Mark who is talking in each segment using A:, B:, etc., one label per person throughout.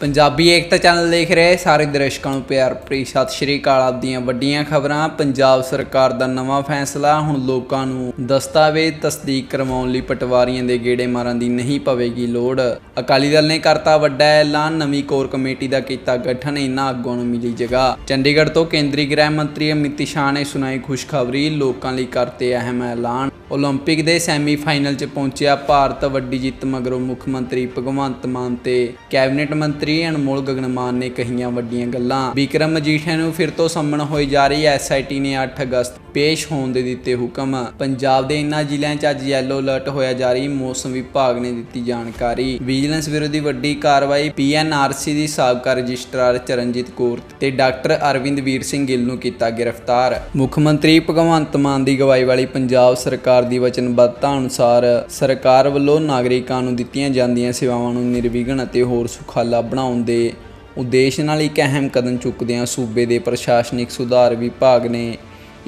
A: ਪੰਜਾਬੀ ਏਕਤਾ channel ਦੇਖ ਰਹੇ ਸਾਰੇ ਦਰਸ਼ਕਾਂ ਨੂੰ ਪਿਆਰ ਭਰੀ ਸਤਿ ਸ਼੍ਰੀ ਅਕਾਲ। ਆਪ ਦੀਆਂ ਵੱਡੀਆਂ ਖਬਰਾਂ, ਪੰਜਾਬ ਸਰਕਾਰ ਦਾ ਨਵਾਂ ਫੈਸਲਾ, ਹੁਣ ਲੋਕਾਂ ਨੂੰ ਦਸਤਾਵੇਜ਼ ਤਸਦੀਕ ਕਰਵਾਉਣ ਲਈ ਪਟਵਾਰੀਆਂ ਦੇ ਗੇੜੇ ਮਾਰਨ ਦੀ ਨਹੀਂ ਪਵੇਗੀ ਲੋੜ। ਅਕਾਲੀ ਦਲ ਨੇ ਕਰਤਾ ਵੱਡਾ ਐਲਾਨ, ਨਵੀਂ ਕੋਰ ਕਮੇਟੀ ਦਾ ਕੀਤਾ ਗਠਨ ਇਹਨਾਂ ਆਗੂਆਂ ਨੂੰ ਮਿਲੀ ਜਗ੍ਹਾ। ਚੰਡੀਗੜ੍ਹ ਤੋਂ ਕੇਂਦਰੀ ਗ੍ਰਹਿ ਮੰਤਰੀ ਅਮਿਤ ਸ਼ਾਹ ਨੇ ਸੁਣਾਈ ਖੁਸ਼ਖਬਰੀ, ਲੋਕਾਂ ਲਈ ਕਰਤੇ ਅਹਿਮ ਐਲਾਨ। 올림픽 ਦੇ ਸੈਮੀਫਾਈਨਲ 'ਚ ਪਹੁੰਚਿਆ ਭਾਰਤ ਵੱਡੀ ਜਿੱਤ ਮਗਰੋਂ ਮੁੱਖ ਮੰਤਰੀ ਭਗਵੰਤ ਮਾਨ ਤੇ ਕੈਬਨਿਟ ਮੰਤਰੀ ਅਨਮੋਲ ਗਗਨਮਾਨ ਨੇ ਕਹੀਆਂ ਵੱਡੀਆਂ ਗੱਲਾਂ ਵਿਕਰਮ ਮਜੀਠੀਆ ਨੂੰ ਫਿਰ ਤੋਂ ਸੰਮਣ ਹੋਈ ਜਾ ਰਹੀ ਐਸਆਈਟੀ ਨੇ 8 ਅਗਸਤ ਪੇਸ਼ ਹੋਣ ਦੇ ਦਿੱਤੇ ਹੁਕਮ ਪੰਜਾਬ ਦੇ ਇਨ੍ਹਾਂ ਜ਼ਿਲ੍ਹਿਆਂ 'ਚ ਅੱਜ ਯੈਲੋ ਅਲਰਟ ਹੋਇਆ ਜਾ ਰਹੀ ਮੌਸਮ ਵਿਭਾਗ ਨੇ ਦਿੱਤੀ ਜਾਣਕਾਰੀ ਵਿਜੀਲੈਂਸ ਵਿਰੋਧੀ ਵੱਡੀ ਕਾਰਵਾਈ ਪੀਐਨਆਰਸੀ ਦੀ ਸਾਬਕਾ ਰਜਿਸਟਰਾਰ ਚਰਨਜੀਤ ਕੌਰ ਤੇ ਡਾਕਟਰ ਅਰਵਿੰਦ ਵੀਰ ਸਿੰਘ ਗਿੱਲ ਨੂੰ ਕੀਤਾ ਗ੍ਰਿਫਤਾਰ ਮੁੱਖ ਮੰਤਰੀ ਭਗਵੰਤ ਮਾਨ ਦੀ ਅਗਵਾਈ ਵਾਲੀ ਪੰਜਾਬ ਸਰਕਾਰ ਦੀ ਵਚਨਬੱਧਤਾ ਅਨੁਸਾਰ ਸਰਕਾਰ ਵੱਲੋਂ ਨਾਗਰਿਕਾਂ ਨੂੰ ਦਿੱਤੀਆਂ ਜਾਂਦੀਆਂ ਸੇਵਾਵਾਂ ਨੂੰ ਨਿਰਵਿਘਨ ਅਤੇ ਹੋਰ ਸੁਖਾਲਾ ਬਣਾਉਣ ਦੇ ਉਦੇਸ਼ ਨਾਲ ਇੱਕ ਅਹਿਮ ਕਦਮ ਚੁੱਕਦਿਆਂ ਸੂਬੇ ਦੇ ਪ੍ਰਸ਼ਾਸਨਿਕ ਸੁਧਾਰ ਵਿਭਾਗ ਨੇ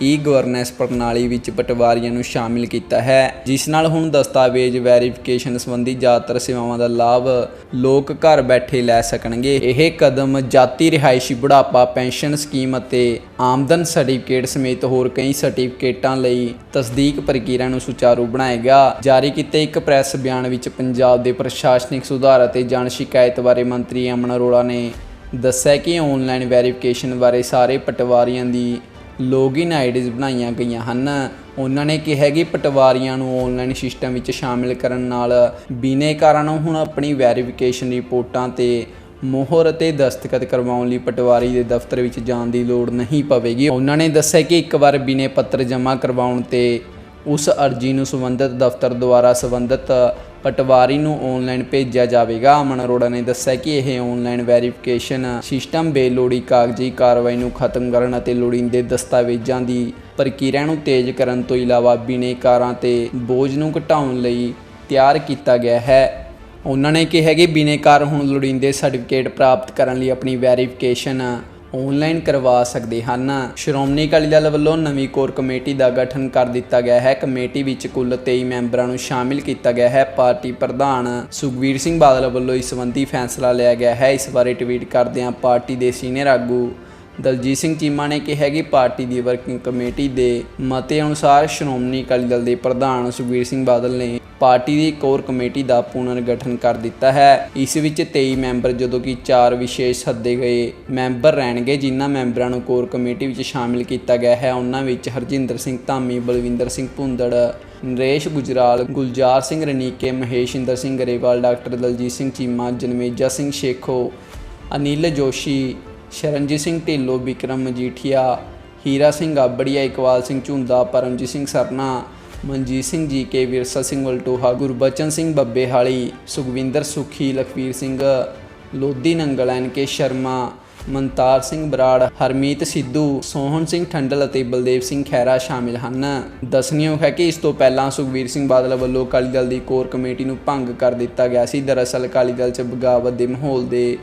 A: ਈ ਗਵਰਨੈਂਸ ਪ੍ਰਣਾਲੀ ਵਿੱਚ ਪਟਵਾਰੀਆਂ ਨੂੰ ਸ਼ਾਮਿਲ ਕੀਤਾ ਹੈ, ਜਿਸ ਨਾਲ ਹੁਣ ਦਸਤਾਵੇਜ਼ ਵੈਰੀਫਿਕੇਸ਼ਨ ਸੰਬੰਧੀ ਜ਼ਿਆਦਾਤਰ ਸੇਵਾਵਾਂ ਦਾ ਲਾਭ ਲੋਕ ਘਰ ਬੈਠੇ ਲੈ ਸਕਣਗੇ। ਇਹ ਕਦਮ ਜਾਤੀ ਰਿਹਾਇਸ਼ੀ ਬੁਢਾਪਾ, ਪੈਨਸ਼ਨ ਸਕੀਮ ਅਤੇ ਆਮਦਨ ਸਰਟੀਫਿਕੇਟ ਸਮੇਤ ਹੋਰ ਕਈ ਸਰਟੀਫਿਕੇਟਾਂ ਲਈ ਤਸਦੀਕ ਪ੍ਰਕਿਰਿਆ ਨੂੰ ਸੁਚਾਰੂ ਬਣਾਏਗਾ ਜਾਰੀ ਕੀਤੇ ਇੱਕ ਪ੍ਰੈਸ ਬਿਆਨ ਵਿੱਚ ਪੰਜਾਬ ਦੇ ਪ੍ਰਸ਼ਾਸਨਿਕ ਸੁਧਾਰ ਅਤੇ ਜਨ ਸ਼ਿਕਾਇਤ ਬਾਰੇ ਮੰਤਰੀ ਅਮਨ ਅਰੋੜਾ ਨੇ ਦੱਸਿਆ ਕਿ ਆਨਲਾਈਨ ਵੈਰੀਫਿਕੇਸ਼ਨ ਬਾਰੇ ਸਾਰੇ ਪਟਵਾਰੀਆਂ ਦੀ ਲੌਗਇਨ ਆਈਡੀਜ਼ ਬਣਾਈਆਂ ਗਈਆਂ ਹਨ। ਉਹਨਾਂ ਨੇ ਕਿਹਾ ਕਿ ਪਟਵਾਰੀਆਂ ਨੂੰ ਆਨਲਾਈਨ ਸਿਸਟਮ ਵਿੱਚ ਸ਼ਾਮਿਲ ਕਰਨ ਨਾਲ ਬਿਨੇਕਾਰਾਂ ਨੂੰ ਹੁਣ ਆਪਣੀ ਵੈਰੀਫਿਕੇਸ਼ਨ ਰਿਪੋਰਟਾਂ ਤੇ ਮੋਹਰ ਅਤੇ ਦਸਤਖਤ ਕਰਵਾਉਣ ਲਈ ਪਟਵਾਰੀ ਦੇ ਦਫ਼ਤਰ ਵਿੱਚ ਜਾਣ ਦੀ ਲੋੜ ਨਹੀਂ ਪਵੇਗੀ। ਉਹਨਾਂ ਨੇ ਦੱਸਿਆ ਕਿ ਇੱਕ ਵਾਰ ਬਿਨੇ ਪੱਤਰ ਜਮ੍ਹਾਂ ਕਰਵਾਉਣ ਤੇ ਉਸ ਅਰਜੀ ਨੂੰ ਸੰਬੰਧਿਤ ਦਫ਼ਤਰ ਦੁਆਰਾ ਸੰਬੰਧਿਤ ਪਟਵਾਰੀ ਨੂੰ ਆਨਲਾਈਨ ਭੇਜਿਆ ਜਾਵੇਗਾ। ਅਮਨ ਅਰੋੜਾ ਨੇ ਦੱਸਿਆ ਕਿ ਇਹ ਆਨਲਾਈਨ ਵੈਰੀਫਿਕੇਸ਼ਨ ਸਿਸਟਮ ਬੇਲੋੜੀ ਕਾਗਜ਼ੀ ਕਾਰਵਾਈ ਨੂੰ ਖਤਮ ਕਰਨ ਅਤੇ ਲੋੜੀਂਦੇ ਦਸਤਾਵੇਜ਼ਾਂ ਦੀ ਪ੍ਰਕਿਰਿਆ ਨੂੰ ਤੇਜ਼ ਕਰਨ ਤੋਂ ਇਲਾਵਾ ਬਿਨੇਕਾਰਾਂ ਤੇ ਬੋਝ ਨੂੰ ਘਟਾਉਣ ਲਈ ਤਿਆਰ ਕੀਤਾ ਗਿਆ ਹੈ। ਉਹਨਾਂ ਨੇ ਕਿਹਾ ਕਿ ਬਿਨੇਕਾਰ ਹੁਣ ਲੋੜੀਂਦੇ ਸਰਟੀਫਿਕੇਟ ਪ੍ਰਾਪਤ ਕਰਨ ਲਈ ਆਪਣੀ ਵੈਰੀਫਿਕੇਸ਼ਨ ਆਨਲਾਈਨ ਕਰਵਾ ਸਕਦੇ ਹਨ। ਸ਼੍ਰੋਮਣੀ ਅਕਾਲੀ ਦਲ ਵੱਲੋਂ ਨਵੀਂ ਕੋਰ ਕਮੇਟੀ ਦਾ ਗਠਨ ਕਰ ਦਿੱਤਾ ਗਿਆ ਹੈ। ਕਮੇਟੀ ਵਿੱਚ ਕੁੱਲ 23 ਮੈਂਬਰਾਂ ਨੂੰ ਸ਼ਾਮਿਲ ਕੀਤਾ ਗਿਆ ਹੈ। ਪਾਰਟੀ ਪ੍ਰਧਾਨ ਸੁਖਵੀਰ ਸਿੰਘ ਬਾਦਲ ਵੱਲੋਂ ਇਸ ਸੰਬੰਧੀ ਫੈਸਲਾ ਲਿਆ ਗਿਆ ਹੈ। ਇਸ ਬਾਰੇ ਟਵੀਟ ਕਰਦਿਆਂ ਪਾਰਟੀ ਦੇ ਸੀਨੀਅਰ ਆਗੂ ਦਲਜੀਤ ਸਿੰਘ ਚੀਮਾ ਨੇ ਕਿਹਾ ਕਿ ਪਾਰਟੀ ਦੀ ਵਰਕਿੰਗ ਕਮੇਟੀ ਦੇ ਮਤੇ ਅਨੁਸਾਰ ਸ਼੍ਰੋਮਣੀ ਅਕਾਲੀ ਦਲ ਦੇ ਪ੍ਰਧਾਨ ਸੁਖਬੀਰ ਸਿੰਘ ਬਾਦਲ ਨੇ ਪਾਰਟੀ ਦੀ ਕੋਰ ਕਮੇਟੀ ਦਾ ਪੁਨਰ ਗਠਨ ਕਰ ਦਿੱਤਾ ਹੈ। ਇਸ ਵਿੱਚ 23 ਮੈਂਬਰ ਜਦੋਂ ਕਿ 4 ਵਿਸ਼ੇਸ਼ ਸੱਦੇ ਗਏ ਮੈਂਬਰ ਰਹਿਣਗੇ, ਜਿਨ੍ਹਾਂ ਮੈਂਬਰਾਂ ਨੂੰ ਕੋਰ ਕਮੇਟੀ ਵਿੱਚ ਸ਼ਾਮਿਲ ਕੀਤਾ ਗਿਆ ਹੈ। ਉਹਨਾਂ ਵਿੱਚ Harjinder Singh Dhami, Balwinder Singh Bhundar, Naresh Gujral, Gulzar Singh Ranike Maheshinder Singh Grewal, doctor Daljit Singh Cheema, Janmeja Singh Sekhon, Anil Joshi Sharanjit Singh Dhillon, Vikram Majithia, Hira Singh Abria Iqbal Singh Jhunda, Paramjit Singh Sarna, Manjit Singh G K, Virsa Singh Valtoha, Gurbachan Singh Babbehali Sukhwinder ਸੁਖੀ, ਲਖਵੀਰ ਸਿੰਘ, ਲੋਧੀ ਨੰਗਲ, ਐਨ ਕੇ ਸ਼ਰਮਾ, ਮਨਤਾਰ ਸਿੰਘ ਬਰਾੜ, ਹਰਮੀਤ ਸਿੱਧੂ, ਸੋਹਣ ਸਿੰਘ ਠੰਡਲ ਅਤੇ ਬਲਦੇਵ ਸਿੰਘ ਖੈਰਾ ਸ਼ਾਮਿਲ ਹਨ। ਦੱਸਣਯੋਗ ਹੈ ਕਿ ਇਸ ਤੋਂ ਪਹਿਲਾਂ ਸੁਖਵੀਰ ਸਿੰਘ ਬਾਦਲ ਵੱਲੋਂ ਅਕਾਲੀ ਦਲ ਦੀ ਕੋਰ ਕਮੇਟੀ ਨੂੰ ਭੰਗ ਕਰ ਦਿੱਤਾ ਗਿਆ ਸੀ। ਦਰਅਸਲ ਅਕਾਲੀ ਦਲ 'ਚ ਬਗਾਵਤ ਦੇ ਮਾਹੌਲ ਦੇ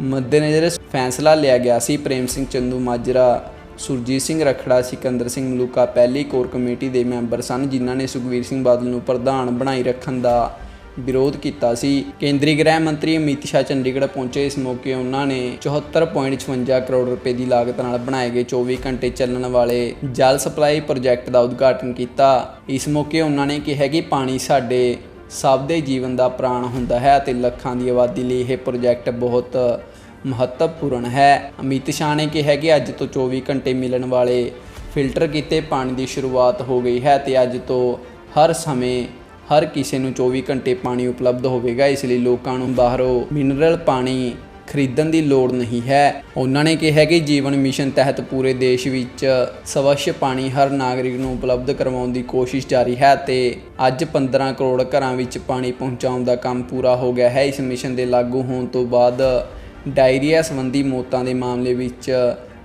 A: ਮੱਦੇਨਜ਼ਰ ਫੈਸਲਾ ਲਿਆ ਗਿਆ ਸੀ। ਪ੍ਰੇਮ ਸਿੰਘ ਚੰਦੂ, ਮਾਜਰਾ ਸੁਰਜੀਤ ਸਿੰਘ ਰਖੜਾ, ਸਿਕੰਦਰ ਸਿੰਘ ਮਲੂਕਾ, ਪਹਿਲੀ ਕੋਰ ਕਮੇਟੀ ਦੇ ਮੈਂਬਰ ਸਨ, ਜਿਨ੍ਹਾਂ ਨੇ ਸੁਖਵੀਰ ਸਿੰਘ ਬਾਦਲ ਨੂੰ ਪ੍ਰਧਾਨ ਬਣਾਈ ਰੱਖਣ ਦਾ ਵਿਰੋਧ ਕੀਤਾ ਸੀ। ਕੇਂਦਰੀ ਗ੍ਰਹਿ ਮੰਤਰੀ ਅਮਿਤ ਸ਼ਾਹ ਚੰਡੀਗੜ੍ਹ ਪਹੁੰਚੇ ਇਸ ਮੌਕੇ। ਉਹਨਾਂ ਨੇ 74.56 ਕਰੋੜ ਰੁਪਏ ਦੀ ਲਾਗਤ ਨਾਲ ਬਣਾਏ ਗਏ 24 ਘੰਟੇ ਚੱਲਣ ਵਾਲੇ ਜਲ ਸਪਲਾਈ ਪ੍ਰੋਜੈਕਟ ਦਾ ਉਦਘਾਟਨ ਕੀਤਾ। ਇਸ ਮੌਕੇ ਉਹਨਾਂ ਨੇ ਕਿਹਾ ਕਿ ਪਾਣੀ ਸਾਡੇ ਸਭ ਦੇ ਜੀਵਨ ਦਾ ਪ੍ਰਾਣ ਹੁੰਦਾ ਹੈ ਅਤੇ ਲੱਖਾਂ ਦੀ ਆਬਾਦੀ ਲਈ ਇਹ ਪ੍ਰੋਜੈਕਟ ਬਹੁਤ ਮਹੱਤਵਪੂਰਨ ਹੈ। ਅਮਿਤ ਸ਼ਾਹ ਨੇ ਕਿਹਾ ਕਿ ਅੱਜ ਤੋਂ 24 ਘੰਟੇ ਮਿਲਣ ਵਾਲੇ ਫਿਲਟਰ ਕੀਤੇ ਪਾਣੀ ਦੀ ਸ਼ੁਰੂਆਤ ਹੋ ਗਈ ਹੈ ਤੇ ਅੱਜ ਤੋਂ ਹਰ ਸਮੇਂ ਹਰ ਕਿਸੇ ਨੂੰ 24 ਘੰਟੇ ਪਾਣੀ ਉਪਲਬਧ ਹੋਵੇਗਾ, ਇਸ ਲਈ ਲੋਕਾਂ ਨੂੰ ਬਾਹਰੋਂ ਮਿਨਰਲ ਪਾਣੀ ਖਰੀਦਣ ਦੀ ਲੋੜ ਨਹੀਂ ਹੈ। ਉਹਨਾਂ ਨੇ ਕਿਹਾ ਕਿ ਜੀਵਨ ਮਿਸ਼ਨ ਤਹਿਤ ਪੂਰੇ ਦੇਸ਼ ਵਿੱਚ ਸਵੱਛ ਪਾਣੀ ਹਰ ਨਾਗਰਿਕ ਨੂੰ ਉਪਲਬਧ ਕਰਵਾਉਣ ਦੀ ਕੋਸ਼ਿਸ਼ ਜਾਰੀ ਹੈ ਤੇ ਅੱਜ 15 ਕਰੋੜ ਘਰਾਂ ਵਿੱਚ ਪਾਣੀ ਪਹੁੰਚਾਉਣ ਦਾ ਕੰਮ ਪੂਰਾ ਹੋ ਗਿਆ ਹੈ। ਇਸ ਮਿਸ਼ਨ ਦੇ ਲਾਗੂ ਹੋਣ ਤੋਂ ਬਾਅਦ ਡਾਇਰੀਆ ਸੰਬੰਧੀ ਮੌਤਾਂ ਦੇ ਮਾਮਲੇ ਵਿੱਚ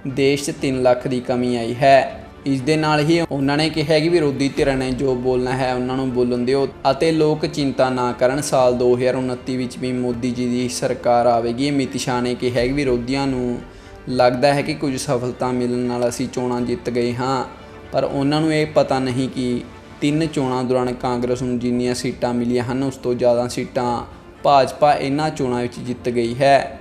A: ਦੇਸ਼ 'ਚ 3 ਲੱਖ ਦੀ ਕਮੀ ਆਈ ਹੈ। ਇਸ ਦੇ ਨਾਲ ਹੀ ਉਹਨਾਂ ਨੇ ਕਿਹਾ ਕਿ ਵਿਰੋਧੀ ਧਿਰਾਂ ਨੇ ਜੋ ਬੋਲਣਾ ਹੈ ਉਹਨਾਂ ਨੂੰ ਬੋਲਣ ਦਿਓ ਅਤੇ ਲੋਕ ਚਿੰਤਾ ਨਾ ਕਰਨ ਸਾਲ 2029 ਵਿੱਚ ਵੀ ਮੋਦੀ ਜੀ ਦੀ ਸਰਕਾਰ ਆਵੇਗੀ ਅਮਿਤ ਸ਼ਾਹ ਨੇ ਕਿਹਾ ਕਿ ਵਿਰੋਧੀਆਂ ਨੂੰ ਲੱਗਦਾ ਹੈ ਕਿ ਕੁਝ ਸਫਲਤਾ ਮਿਲਣ ਨਾਲ ਅਸੀਂ ਚੋਣਾਂ ਜਿੱਤ ਗਏ ਹਾਂ ਪਰ ਉਹਨਾਂ ਨੂੰ ਇਹ ਪਤਾ ਨਹੀਂ ਕਿ ਤਿੰਨ ਚੋਣਾਂ ਦੌਰਾਨ ਕਾਂਗਰਸ ਨੂੰ ਜਿੰਨੀਆਂ ਸੀਟਾਂ ਮਿਲੀਆਂ ਹਨ ਉਸ ਤੋਂ ਜ਼ਿਆਦਾ ਸੀਟਾਂ ਭਾਜਪਾ ਇਹਨਾਂ ਚੋਣਾਂ ਵਿੱਚ ਜਿੱਤ ਗਈ ਹੈ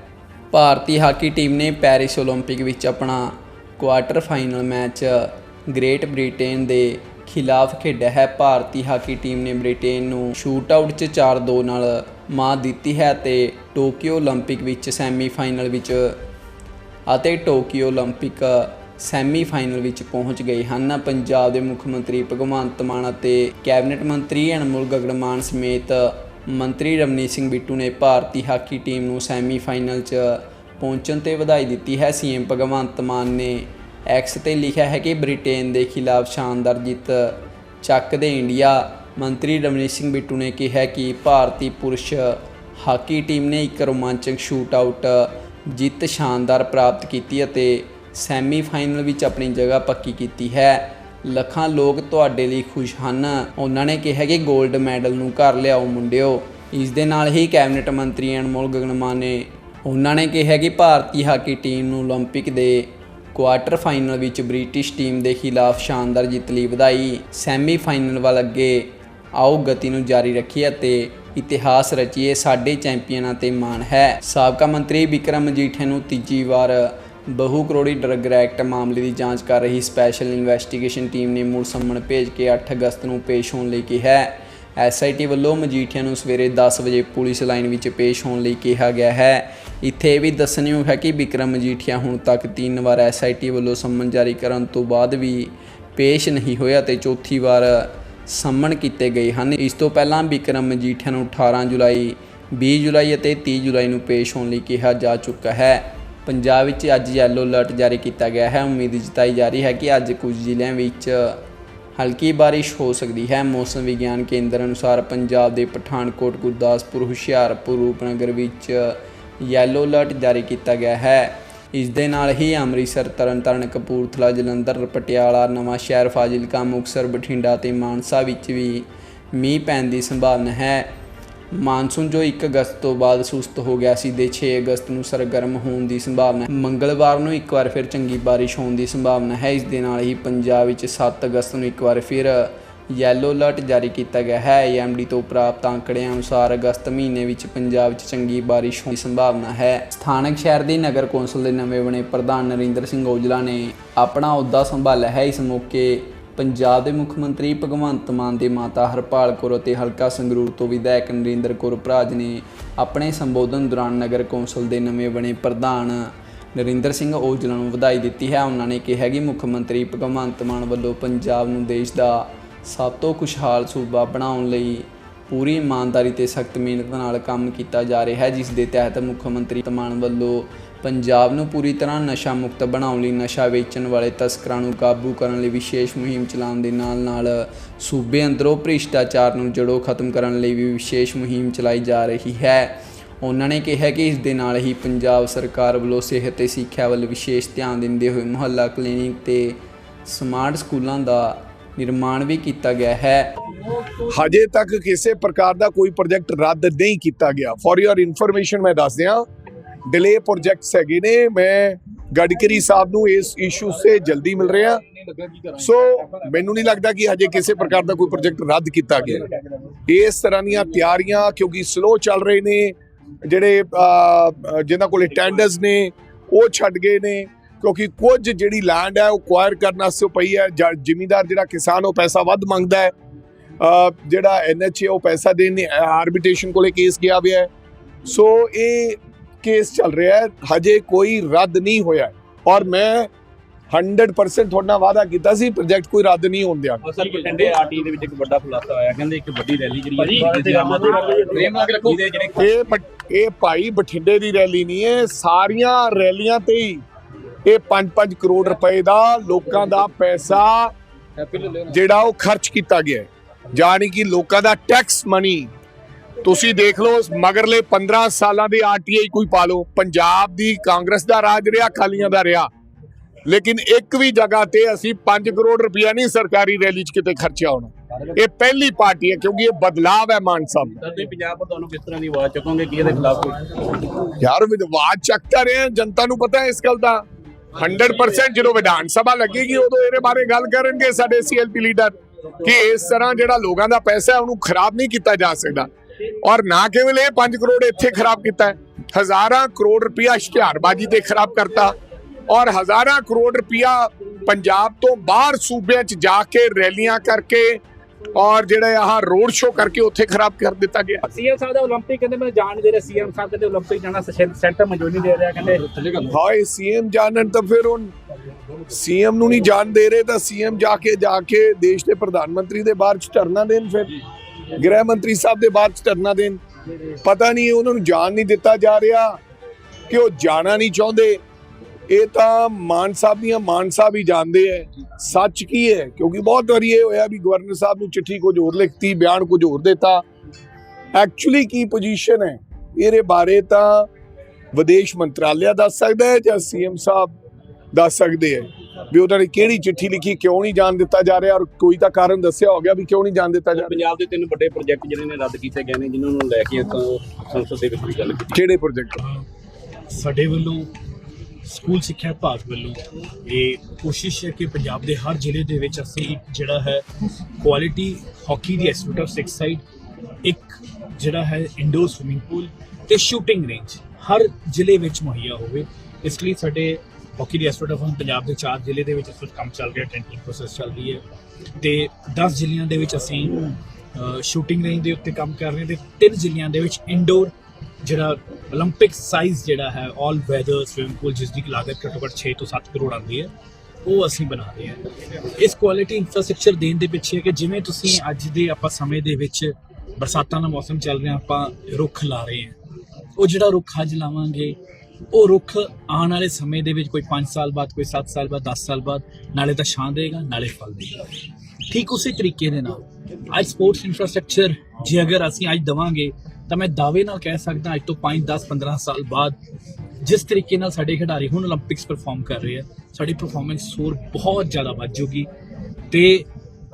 A: ਭਾਰਤੀ ਹਾਕੀ ਟੀਮ ਨੇ ਪੈਰਿਸ 올림픽 ਵਿੱਚ ਆਪਣਾ quarter final match Great Britain ਦੇ ਖਿਲਾਫ ਖੇਡਿਆ ਹੈ ਭਾਰਤੀ ਹਾਕੀ ਟੀਮ ਨੇ ਬ੍ਰਿਟੇਨ ਨੂੰ ਸ਼ੂਟ ਆਊਟ 'ਚ 4-2 ਨਾਲ ਮਾਤ ਦਿੱਤੀ ਹੈ ਤੇ ਟੋਕੀਓ 올림픽 ਵਿੱਚ ਸੈਮੀਫਾਈਨਲ ਵਿੱਚ ਅਤੇ ਟੋਕੀਓ 올림픽 ਸੈਮੀਫਾਈਨਲ ਵਿੱਚ ਪਹੁੰਚ ਗਏ ਹਨ ਪੰਜਾਬ ਦੇ ਮੁੱਖ ਮੰਤਰੀ ਭਗਵੰਤ ਮਾਨ ਅਤੇ ਕੈਬਨਿਟ ਮੰਤਰੀ ਅਨਮੋਲ ਗਗਨ ਮਾਨ ਸਮੇਤ ਮੰਤਰੀ ਰਮਨੀਤ ਸਿੰਘ ਬਿੱਟੂ ਨੇ ਭਾਰਤੀ ਹਾਕੀ ਟੀਮ ਨੂੰ ਸੈਮੀਫਾਈਨਲ 'ਚ ਪਹੁੰਚਣ ਤੇ ਵਧਾਈ ਦਿੱਤੀ ਹੈ ਸੀਐਮ ਭਗਵੰਤ ਮਾਨ ਨੇ ਐਕਸ ਤੇ ਲਿਖਿਆ ਹੈ ਕਿ ਬ੍ਰਿਟੇਨ ਦੇ ਖਿਲਾਫ ਸ਼ਾਨਦਾਰ ਜਿੱਤ ਚੱਕ ਦੇ ਇੰਡੀਆ ਮੰਤਰੀ ਰਮਨੀਤ ਸਿੰਘ ਬਿੱਟੂ ਨੇ ਕਿਹਾ ਕਿ ਭਾਰਤੀ ਪੁਰਸ਼ ਹਾਕੀ ਟੀਮ ਨੇ ਇੱਕ ਰੋਮਾਂਚਕ ਸ਼ੂਟ ਆਊਟ ਜਿੱਤ ਸ਼ਾਨਦਾਰ ਪ੍ਰਾਪਤ ਕੀਤੀ ਅਤੇ ਸੈਮੀਫਾਈਨਲ ਵਿੱਚ ਆਪਣੀ ਜਗ੍ਹਾ ਪੱਕੀ ਕੀਤੀ ਹੈ। ਲੱਖਾਂ ਲੋਕ ਤੁਹਾਡੇ ਲਈ ਖੁਸ਼ ਹਨ। ਉਹਨਾਂ ਨੇ ਕਿਹਾ ਕਿ 골ਡ ਮੈਡਲ ਨੂੰ ਘਰ ਲਿਆਓ ਮੁੰਡਿਓ। ਇਸ ਦੇ ਨਾਲ ਹੀ ਕੈਬਨਿਟ ਮੰਤਰੀ ਅਨਮੋਲ ਗਗਨਮਾਨ ਨੇ ਉਹਨਾਂ ਨੇ ਕਿਹਾ ਕਿ ਭਾਰਤੀ ਹਾਕੀ ਟੀਮ ਨੂੰ 올림픽 ਦੇ ਕੁਆਟਰ ਫਾਈਨਲ ਵਿੱਚ ਬ੍ਰਿਟਿਸ਼ ਟੀਮ ਦੇ ਖਿਲਾਫ ਸ਼ਾਨਦਾਰ ਜਿੱਤ ਲਈ ਵਧਾਈ। ਸੈਮੀਫਾਈਨਲ ਵੱਲ ਅੱਗੇ ਆਓ, ਗਤੀ ਨੂੰ ਜਾਰੀ ਰੱਖੀਏ ਅਤੇ ਇਤਿਹਾਸ ਰਚੀਏ। ਸਾਡੇ ਚੈਂਪੀਅਨਾਂ ਤੇ ਮਾਣ ਹੈ। ਸਾਬਕਾ ਮੰਤਰੀ ਵਿਕਰਮ ਮਜੀਠੇ ਨੂੰ ਤੀਜੀ ਵਾਰ ਬਹੁ ਕਰੋੜੀ ਡਰੱਗ ਐਕਟ ਮਾਮਲੇ ਦੀ ਜਾਂਚ ਕਰ ਰਹੀ ਸਪੈਸ਼ਲ ਇਨਵੈਸਟੀਗੇਸ਼ਨ ਟੀਮ ਨੇ ਮੁੜ ਸੰਮਣ ਭੇਜ ਕੇ 8 ਅਗਸਤ ਨੂੰ ਪੇਸ਼ ਹੋਣ ਲਈ ਕਿਹਾ ਹੈ। ਐਸਆਈਟੀ ਵੱਲੋਂ ਮਜੀਠੀਆ ਨੂੰ ਸਵੇਰੇ 10 ਵਜੇ ਪੁਲਿਸ ਲਾਈਨ ਵਿੱਚ ਪੇਸ਼ ਹੋਣ ਲਈ ਕਿਹਾ ਗਿਆ ਹੈ। ਇੱਥੇ ਇਹ ਵੀ ਦੱਸਣਯੋਗ ਹੈ ਕਿ ਵਿਕਰਮ ਮਜੀਠੀਆ ਹੁਣ ਤੱਕ ਤਿੰਨ ਵਾਰ ਐਸਆਈਟੀ ਵੱਲੋਂ ਸੰਮਨ ਜਾਰੀ ਕਰਨ ਤੋਂ ਬਾਅਦ ਵੀ ਪੇਸ਼ ਨਹੀਂ ਹੋਇਆ ਤੇ ਚੌਥੀ ਵਾਰ ਸੰਮਨ ਕੀਤੇ ਗਏ ਹਨ। ਇਸ ਤੋਂ ਪਹਿਲਾਂ ਵਿਕਰਮ ਮਜੀਠੀਆ ਨੂੰ 18 ਜੁਲਾਈ 20 ਜੁਲਾਈ ਅਤੇ 30 ਜੁਲਾਈ ਨੂੰ ਪੇਸ਼ ਹੋਣ ਲਈ ਕਿਹਾ ਜਾ ਚੁੱਕਾ ਹੈ। ਪੰਜਾਬ ਵਿੱਚ ਅੱਜ ਯੈਲੋ ਅਲਰਟ ਜਾਰੀ ਕੀਤਾ ਗਿਆ ਹੈ। ਉਮੀਦ ਜਤਾਈ ਜਾ ਰਹੀ ਹੈ ਕਿ ਅੱਜ ਕੁਝ ਜ਼ਿਲ੍ਹਿਆਂ ਵਿੱਚ ਹਲਕੀ ਬਾਰਿਸ਼ ਹੋ ਸਕਦੀ ਹੈ। ਮੌਸਮ ਵਿਗਿਆਨ ਕੇਂਦਰ ਅਨੁਸਾਰ ਪੰਜਾਬ ਦੇ ਪਠਾਨਕੋਟ, ਗੁਰਦਾਸਪੁਰ, ਹੁਸ਼ਿਆਰਪੁਰ, ਰੂਪਨਗਰ ਵਿੱਚ ਯੈਲੋ ਅਲਰਟ ਜਾਰੀ ਕੀਤਾ ਗਿਆ ਹੈ। ਇਸ ਦੇ ਨਾਲ ਹੀ ਅੰਮ੍ਰਿਤਸਰ, ਤਰਨਤਾਰਨ, ਕਪੂਰਥਲਾ, ਜਲੰਧਰ, ਪਟਿਆਲਾ, ਨਵਾਂ ਸ਼ਹਿਰ, ਫਾਜ਼ਿਲਕਾ, ਮੁਕਤਸਰ, ਬਠਿੰਡਾ ਤੇ ਮਾਨਸਾ ਵਿੱਚ ਵੀ ਮੀਂਹ ਪੈਣ ਦੀ ਸੰਭਾਵਨਾ ਹੈ। ਮਾਨਸੂਨ ਜੋ 1 ਅਗਸਤ ਤੋਂ ਬਾਅਦ ਸੁਸਤ ਹੋ ਗਿਆ ਸੀ ਦੇ 6 ਅਗਸਤ ਨੂੰ ਸਰਗਰਮ ਹੋਣ ਦੀ ਸੰਭਾਵਨਾ ਹੈ। ਮੰਗਲਵਾਰ ਨੂੰ ਇੱਕ ਵਾਰ ਫਿਰ ਚੰਗੀ ਬਾਰਿਸ਼ ਹੋਣ ਦੀ ਸੰਭਾਵਨਾ ਹੈ। ਇਸ ਦੇ ਨਾਲ ਹੀ ਪੰਜਾਬ ਵਿੱਚ 7 ਅਗਸਤ ਨੂੰ ਇੱਕ ਵਾਰ ਫਿਰ ਯੈਲੋ ਅਲਰਟ ਜਾਰੀ ਕੀਤਾ ਗਿਆ ਹੈ। ਏਐਮਡੀ ਤੋਂ ਪ੍ਰਾਪਤ ਅੰਕੜਿਆਂ ਅਨੁਸਾਰ ਅਗਸਤ ਮਹੀਨੇ ਵਿੱਚ ਪੰਜਾਬ 'ਚ ਚੰਗੀ ਬਾਰਿਸ਼ ਹੋਣ ਦੀ ਸੰਭਾਵਨਾ ਹੈ। ਸਥਾਨਕ ਸ਼ਹਿਰ ਦੀ ਨਗਰ ਕੌਂਸਲ ਦੇ ਨਵੇਂ ਬਣੇ ਪ੍ਰਧਾਨ ਨਰਿੰਦਰ ਸਿੰਘ ਔਜਲਾ ਨੇ ਆਪਣਾ ਅਹੁਦਾ ਸੰਭਾਲਿਆ ਹੈ। ਇਸ ਮੌਕੇ ਪੰਜਾਬ ਦੇ ਮੁੱਖ ਮੰਤਰੀ ਭਗਵੰਤ ਮਾਨ ਦੇ ਮਾਤਾ ਹਰਪਾਲ ਕੌਰ ਅਤੇ ਹਲਕਾ ਸੰਗਰੂਰ ਤੋਂ ਵਿਧਾਇਕ ਨਰਿੰਦਰ ਕੌਰ ਭਰਾਜ ਨੇ ਆਪਣੇ ਸੰਬੋਧਨ ਦੌਰਾਨ ਨਗਰ ਕੌਂਸਲ ਦੇ ਨਵੇਂ ਬਣੇ ਪ੍ਰਧਾਨ ਨਰਿੰਦਰ ਸਿੰਘ ਔਜਲਾ ਨੂੰ ਵਧਾਈ ਦਿੱਤੀ ਹੈ। ਉਹਨਾਂ ਨੇ ਕਿਹਾ ਕਿ ਮੁੱਖ ਮੰਤਰੀ ਭਗਵੰਤ ਮਾਨ ਵੱਲੋਂ ਪੰਜਾਬ ਨੂੰ ਦੇਸ਼ ਦਾ ਸਭ ਤੋਂ ਖੁਸ਼ਹਾਲ ਸੂਬਾ ਬਣਾਉਣ ਲਈ ਪੂਰੀ ਇਮਾਨਦਾਰੀ ਤੇ ਸਖਤ ਮਿਹਨਤ ਨਾਲ ਕੰਮ ਕੀਤਾ ਜਾ ਰਿਹਾ ਹੈ, ਜਿਸ ਦੇ ਤਹਿਤ ਮੁੱਖ ਮੰਤਰੀ ਮਾਨ ਵੱਲੋਂ ਪੰਜਾਬ ਨੂੰ ਪੂਰੀ ਤਰ੍ਹਾਂ ਨਸ਼ਾ ਮੁਕਤ ਬਣਾਉਣ ਲਈ, ਨਸ਼ਾ ਵੇਚਣ ਵਾਲੇ ਤਸਕਰਾਂ ਨੂੰ ਕਾਬੂ ਕਰਨ ਲਈ ਵਿਸ਼ੇਸ਼ ਮੁਹਿੰਮ ਚਲਾਉਣ ਦੇ ਨਾਲ-ਨਾਲ ਸੂਬੇ ਅੰਦਰੋਂ ਭ੍ਰਿਸ਼ਟਾਚਾਰ ਨੂੰ ਜੜੋਂ ਖਤਮ ਕਰਨ ਲਈ ਵੀ ਵਿਸ਼ੇਸ਼ ਮੁਹਿੰਮ ਚਲਾਈ ਜਾ ਰਹੀ ਹੈ। ਉਹਨਾਂ ਨੇ ਕਿਹਾ ਕਿ ਇਸ ਦੇ ਨਾਲ ਹੀ ਪੰਜਾਬ ਸਰਕਾਰ ਵੱਲੋਂ ਸਿਹਤ ਤੇ ਸਿੱਖਿਆ ਵੱਲ ਵਿਸ਼ੇਸ਼ ਧਿਆਨ ਦਿੰਦੇ ਹੋਏ ਮੁਹੱਲਾ ਕਲੀਨਿਕ ਤੇ ਸਮਾਰਟ ਸਕੂਲਾਂ ਦਾ ਨਿਰਮਾਣ ਵੀ ਕੀਤਾ ਗਿਆ ਹੈ।
B: ਹਜੇ ਤੱਕ ਕਿਸੇ ਪ੍ਰਕਾਰ ਦਾ ਕੋਈ ਪ੍ਰੋਜੈਕਟ ਰੱਦ ਨਹੀਂ ਕੀਤਾ ਗਿਆ। ਫॉर ਯੋਰ ਇਨਫੋਰਮੇਸ਼ਨ ਮੈਂ ਦੱਸ ਦਿਆਂ ਡਿਲੇ ਪ੍ਰੋਜੈਕਟਸ ਹੈਗੇ ਨੇ। ਮੈਂ ਗਡਕਰੀ ਸਾਹਿਬ ਨੂੰ ਇਸ ਇਸ਼ੂ ਸੇ ਜਲਦੀ ਮਿਲ ਰਿਹਾ। ਸੋ ਮੈਨੂੰ ਨਹੀਂ ਲੱਗਦਾ ਕਿ ਹਜੇ ਕਿਸੇ ਪ੍ਰਕਾਰ ਦਾ ਕੋਈ ਪ੍ਰੋਜੈਕਟ ਰੱਦ ਕੀਤਾ ਗਿਆ। ਇਸ ਤਰ੍ਹਾਂ ਦੀਆਂ ਤਿਆਰੀਆਂ ਕਿਉਂਕਿ ਸਲੋ ਚੱਲ ਰਹੇ ਨੇ। ਜਿਹੜੇ ਅਹ, ਜਿਨ੍ਹਾਂ ਕੋਲੇ ਟੈਂਡਰਸ ਨੇ ਉਹ ਛੱਡ ਗਏ ਨੇ। ਕਿਉਂਕਿ ਕੁਝ ਜਿਹੜੀ ਲੈਂਡ ਹੈ ਉਹ ਕੁਆਇਰ ਕਰਨ ਵਾਸਤੇ ਪਈ ਹੈ। ਜ਼ਿਮੀਦਾਰ ਜਿਹੜਾ ਕਿਸਾਨ ਉਹ ਪੈਸਾ ਵੱਧ ਮੰਗਦਾ ਹੈ। ਅਹ ਜਿਹੜਾ ਐਨਐਚਏ ਉਹ ਪੈਸਾ ਦੇਣ ਆਰਬਿਟ੍ਰੇਸ਼ਨ ਕੋਲੇ ਕੇਸ ਗਿਆ ਹੋਇਆ ਹੈ। ਸੋ ਇਹ ਕੇਸ ਚੱਲ ਰਿਹਾ ਹੈ ਹਜੇ ਕੋਈ ਰੱਦ ਨਹੀਂ ਹੋਇਆ। ਔਰ ਮੈਂ 100% ਤੁਹਾਡੇ ਵਾਅਦਾ ਕੀਤਾ ਸੀ ਪ੍ਰੋਜੈਕਟ ਕੋਈ ਰੱਦ ਨਹੀਂ ਹੋਣ ਦਿਆਂਗਾ
C: ਸਰ ਬਠਿੰਡੇ ਆਰਟੀ ਦੇ ਵਿੱਚ ਇੱਕ ਵੱਡਾ ਖੁਲਾਸਾ ਹੋਇਆ ਕਹਿੰਦੇ ਇੱਕ ਵੱਡੀ ਰੈਲੀ ਜਿਹੜੀ ਹੈ
B: ਇਹ ਇਹ ਭਾਈ ਬਠਿੰਡੇ ਦੀ ਰੈਲੀ ਨਹੀਂ ਹੈ ਸਾਰੀਆਂ ਰੈਲੀਆਂ ਤੇ ਹੀ ਇਹ 5-5 ਕਰੋੜ ਰੁਪਏ ਦਾ ਲੋਕਾਂ ਦਾ ਪੈਸਾ ਜਿਹੜਾ ਉਹ ਖਰਚ ਕੀਤਾ ਗਿਆ ਹੈ। ਜਾਣੀ ਕਿ ਲੋਕਾਂ ਦਾ ਟੈਕਸ ਮਨੀ ਤੁਸੀਂ ਦੇਖ ਲਓ ਮਗਰਲੇ 15 ਸਾਲਾਂ ਦੇ ਆਰਟੀਆਈ ਕੋਈ ਪਾ ਲਓ ਪੰਜਾਬ ਦੀ ਕਾਂਗਰਸ ਦਾ ਰਾਜ ਰਿਹਾ ਅਕਾਲੀਆਂ ਦਾ ਰਿਹਾ। ਲੇਕਿਨ ਇੱਕ ਵੀ ਜਗ੍ਹਾ ਤੇ ਅਸੀਂ 5 ਕਰੋੜ ਰੁਪਇਆ ਨਹੀਂ ਸਰਕਾਰੀ ਰੈਲੀ 'ਚ ਕਿਤੇ ਖਰਚਿਆ ਹੋਣਾ। ਇਹ ਪਹਿਲੀ ਪਾਰਟੀ ਹੈ ਕਿਉਂਕਿ ਇਹ ਬਦਲਾਵ ਹੈ ਮਾਨ ਸਾਹਿਬ
C: ਤੁਸੀਂ ਪੰਜਾਬ ਪਰ ਤੁਹਾਨੂੰ ਕਿਸ ਤਰ੍ਹਾਂ ਦੀ ਆਵਾਜ਼ ਚੁੱਕੋਗੇ? ਕੀ ਇਹਦੇ ਖਿਲਾਫ ਕੋਈ?
B: ਯਾਰ ਵਿਦਵਾਦ ਚੱਕਦਾ ਰਹੇ ਜਨਤਾ ਨੂੰ ਪਤਾ ਹੈ ਇਸ ਗੱਲ ਦਾ। 100% ਜਦੋਂ ਵਿਧਾਨ ਸਭਾ ਲੱਗੇਗੀ ਉਦੋਂ ਇਹਦੇ ਬਾਰੇ ਗੱਲ ਕਰਨਗੇ ਸਾਡੇ ਸੀਐਲਪੀ ਲੀਡਰ ਕਿ ਇਸ ਤਰ੍ਹਾਂ ਜਿਹੜਾ ਲੋਕਾਂ ਦਾ ਪੈਸਾ ਹੈ ਉਹਨੂੰ ਖਰਾਬ ਨਹੀਂ ਕੀਤਾ ਜਾ ਸਕਦਾ। ਔਰ ਨਾ ਕੇਵਲ ਇਹ 5 ਕਰੋੜ ਇੱਥੇ ਖਰਾਬ ਕੀਤਾ ਹੈ ਹਜ਼ਾਰਾਂ ਕਰੋੜ ਰੁਪਇਆ ਇਸ਼ਤਿਹਾਰਬਾਜ਼ੀ ਤੇ ਖਰਾਬ ਕਰਤਾ ਔਰ ਹਜ਼ਾਰਾਂ ਕਰੋੜ ਰੁਪਇਆ ਪੰਜਾਬ ਤੋਂ ਬਾਹਰ ਸੂਬਿਆਂ 'ਚ ਜਾ ਕੇ ਰੈਲੀਆਂ ਕਰਕੇ ਔਰ ਜਿਹੜਾ ਆਹ ਰੋਡ ਸ਼ੋਅ ਕਰਕੇ ਉੱਥੇ ਖਰਾਬ ਕਰ ਦਿੱਤਾ ਗਿਆ
C: ਸੀਐਮ ਸਾਹਿਬ ਦਾ 올림픽 ਕਹਿੰਦੇ ਮੈਂ ਜਾਣ ਨਹੀਂ ਦੇ ਰਿਹਾ ਸੀਐਮ ਸਾਹਿਬ ਕਹਿੰਦੇ 올림픽 ਜਾਣਾ ਸੈਂ- ਸੈਂਟਰ ਮਨਜ਼ੂਰੀ ਨਹੀਂ ਦੇ ਰਿਹਾ ਕਹਿੰਦੇ
B: ਹਾਏ ਸੀਐਮ ਜਾਣਨ ਤਾਂ ਫਿਰ ਹੁਣ ਸੀਐਮ ਨੂੰ ਨਹੀਂ ਜਾਣ ਦੇ ਰਹੇ ਤਾਂ ਸੀਐਮ ਜਾ ਕੇ ਜਾ ਕੇ ਦੇਸ਼ ਦੇ ਪ੍ਰਧਾਨ ਮੰਤਰੀ ਦੇ ਬਾਹਰ ਚ ਧਰਨਾ ਦੇਣ ਫਿਰ ਗ੍ਰਹਿ ਮੰਤਰੀ ਸਾਹਿਬ ਦੇ ਬਾਹਰ ਧਰਨਾ ਦੇਣ। ਪਤਾ ਨਹੀਂ ਉਹਨਾਂ ਨੂੰ ਜਾਣ ਨਹੀਂ ਦਿੱਤਾ ਜਾ ਰਿਹਾ ਕਿ ਉਹ ਜਾਣਾ ਨਹੀਂ ਚਾਹੁੰਦੇ। ਇਹ ਤਾਂ ਮਾਨ ਸਾਹਿਬ ਦੀਆਂ ਮਾਨ ਸਾਹਿਬ ਹੀ ਜਾਣਦੇ ਐ। ਸੱਚ ਕੀ ਹੈ ਕਿਉਂਕਿ ਬਹੁਤ ਵਾਰੀ ਇਹ ਹੋਇਆ ਵੀ ਗਵਰਨਰ ਸਾਹਿਬ ਨੂੰ ਚਿੱਠੀ ਕੁਝ ਹੋਰ ਲਿਖਤੀ, ਬਿਆਨ ਕੁਝ ਹੋਰ ਦਿੱਤਾ। ਐਕਚੁਅਲੀ ਕੀ ਪੋਜੀਸ਼ਨ ਹੈ ਇਹਦੇ ਬਾਰੇ ਤਾਂ ਵਿਦੇਸ਼ ਮੰਤਰਾਲਿਆ ਦੱਸ ਸਕਦਾ ਹੈ ਜਾਂ ਸੀਐਮ ਸਾਹਿਬ ਦੱਸ ਸਕਦੇ ਹੈ ਵੀ ਉਹਨਾਂ ਨੇ ਕਿਹੜੀ ਚਿੱਠੀ ਲਿਖੀ ਕਿਉਂ ਨਹੀਂ ਜਾਣ ਦਿੱਤਾ ਜਾ ਰਿਹਾ ਔਰ ਕੋਈ ਤਾਂ ਕਾਰਨ ਦੱਸਿਆ ਹੋ ਗਿਆ ਵੀ ਕਿਉਂ ਨਹੀਂ ਜਾਣ ਦਿੱਤਾ ਜਾ ਰਿਹਾ?
C: ਪੰਜਾਬ ਦੇ ਤਿੰਨ ਵੱਡੇ ਪ੍ਰੋਜੈਕਟ ਜਿਹੜੇ ਨੇ ਰੱਦ ਕੀਤੇ ਗਏ ਨੇ ਜਿਨ੍ਹਾਂ ਨੂੰ ਲੈ ਕੇ ਤਾਂ ਸੰਸਦ ਦੇ ਵਿੱਚ ਵੀ ਗੱਲ ਕੀਤੀ।
B: ਕਿਹੜੇ ਪ੍ਰੋਜੈਕਟ
D: ਸਾਡੇ ਵੱਲੋਂ ਸਕੂਲ ਸਿੱਖਿਆ ਵਿਭਾਗ ਵੱਲੋਂ ਇਹ ਕੋਸ਼ਿਸ਼ ਹੈ ਕਿ ਪੰਜਾਬ ਦੇ ਹਰ ਜ਼ਿਲ੍ਹੇ ਦੇ ਵਿੱਚ ਅਸੀਂ ਇੱਕ ਜਿਹੜਾ ਹੈ ਕੁਆਲਿਟੀ ਹਾਕੀ ਦੀ ਐਸਪੀਟ ਆਫ ਸਿਕਸ ਸਾਈਡ ਇੱਕ ਜਿਹੜਾ ਹੈ ਇੰਡੋਰ ਸਵਿਮਿੰਗ ਪੂਲ ਤੇ ਸ਼ੂਟਿੰਗ ਰੇਂਜ ਹਰ ਜ਼ਿਲ੍ਹੇ ਵਿੱਚ ਮੁਹੱਈਆ ਹੋਵੇ। ਇਸ ਲਈ ਸਾਡੇ ਹਾਕੀ ਦੀ ਐਸਪੀਟ ਆਫ ਪੰਜਾਬ ਦੇ ਚਾਰ ਜ਼ਿਲ੍ਹੇ ਦੇ ਵਿੱਚ ਇਸ ਵਕਤ ਕੰਮ ਚੱਲ ਰਿਹਾ ਟੈਂਡਰਿੰਗ ਪ੍ਰੋਸੈਸ ਚੱਲ ਰਹੀ ਹੈ ਤੇ 10 ਜ਼ਿਲ੍ਹਿਆਂ ਦੇ ਵਿੱਚ ਅਸੀਂ ਸ਼ੂਟਿੰਗ ਰੇਂਜ ਦੇ ਉੱਤੇ ਕੰਮ ਕਰ ਰਹੇ ਹਾਂ ਤੇ ਤਿੰਨ ਜ਼ਿਲ੍ਹਿਆਂ ਦੇ ਵਿੱਚ ਇੰਡੋਰ ਜਿਹੜਾ 올림픽 ਸਾਈਜ਼ ਜਿਹੜਾ ਹੈ 올 ਵੈਦਰ ਸਵਿਮਿੰਗ ਪੂਲ ਜਿਸ ਦੀ ਲਾਗਤ ਘੱਟੋ ਘੱਟ 6 ਤੋਂ 7 ਕਰੋੜ ਆਉਂਦੀ ਹੈ ਉਹ ਅਸੀਂ ਬਣਾ ਰਹੇ ਹਾਂ ਇਸ ਕੁਆਲਿਟੀ ਇਨਫਰਾਸਟ੍ਰਕਚਰ ਦੇਣ ਦੇ ਪਿੱਛੇ ਕਿ ਜਿਵੇਂ ਤੁਸੀਂ ਅੱਜ ਦੇ ਆਪਾਂ ਸਮੇਂ ਦੇ ਵਿੱਚ ਬਰਸਾਤਾਂ ਦਾ ਮੌਸਮ ਚੱਲ ਰਿਹਾ ਆਪਾਂ ਰੁੱਖ ਲਾ ਰਹੇ ਹਾਂ ਉਹ ਜਿਹੜਾ ਰੁੱਖ ਅੱਜ ਲਾਵਾਂਗੇ ਉਹ ਰੁੱਖ ਆਉਣ ਵਾਲੇ ਸਮੇਂ ਦੇ ਵਿੱਚ ਕੋਈ 5 ਸਾਲ ਬਾਅਦ, ਕੋਈ 7 ਸਾਲ ਬਾਅਦ 10 ਸਾਲ ਬਾਅਦ, ਨਾਲੇ ਤਾਂ ਛਾਂ ਦੇਗਾ, ਨਾਲੇ ਫਲ ਦੇਗਾ। ਠੀਕ ਉਸੇ ਤਰੀਕੇ ਦੇ ਨਾਲ। ਅੱਜ ਸਪੋਰਟਸ ਇਨਫਰਾਸਟ੍ਰਕਚਰ ਜੇ ਅਗਰ ਅਸੀਂ ਅੱਜ ਦਵਾਂਗੇ, ਤਾਂ ਮੈਂ ਦਾਅਵੇ ਨਾਲ ਕਹਿ ਸਕਦਾ ਅੱਜ ਤੋਂ 5 10 15 ਸਾਲ ਬਾਅਦ ਜਿਸ ਤਰੀਕੇ ਨਾਲ ਸਾਡੇ ਖਿਡਾਰੀ ਹੁਣ 올림픽ਸ ਪਰਫਾਰਮ ਕਰ ਰਹੇ ਆ, ਸਾਡੀ ਪਰਫਾਰਮੈਂਸ ਹੋਰ ਬਹੁਤ ਜ਼ਿਆਦਾ ਵੱਧ ਜੂਗੀ ਤੇ